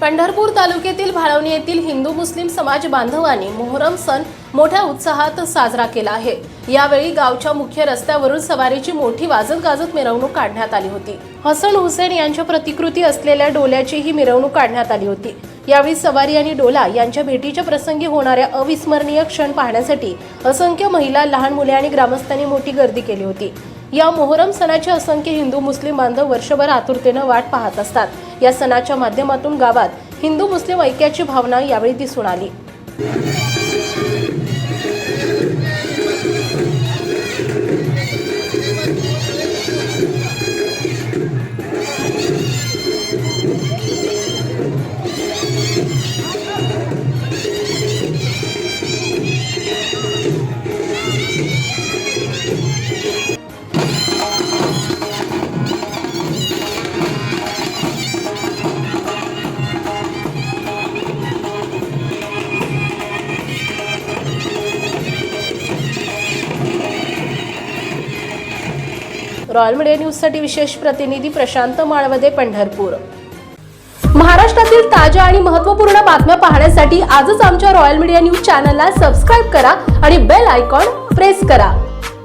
पंढरपूर तालुक्यातील भाळवणी येथील हिंदू मुस्लिम समाज बांधवांनी मोहरम सण मोठ्या उत्साहात साजरा केला आहे. यावेळी गावच्या मुख्य रस्त्यावरून सवारीची मोठी वाजत गाजत मिरवणूक काढण्यात आली होती. हसन हुसेन यांच्या प्रतिकृती असलेल्या डोल्याची ही मिरवणूक काढण्यात आली होती. यावेळी सवारी आणि डोला यांच्या भेटीच्या प्रसंगी होणाऱ्या अविस्मरणीय क्षण पाहण्यासाठी असंख्य महिला लहान मुले आणि ग्रामस्थांनी मोठी गर्दी केली होती. या मोहरम सणाची असंख्य हिंदू मुस्लिम बांधव वर्षभर आतुरतेनं वाट पाहत असतात. या सणाच्या माध्यमातून गावात हिंदू मुस्लिम ऐक्याची भावना यावेळी दिसून आली. रॉयल मीडिया न्यूजसाठी विशेष प्रतिनिधी प्रशांत माळवदे पंढरपूर. महाराष्ट्रातील ताज्या आणि महत्त्वपूर्ण बातम्या पाहण्यासाठी आजच आमच्या रॉयल मीडिया न्यूज चॅनलला सबस्क्राईब करा आणि बेल आयकॉन प्रेस करा.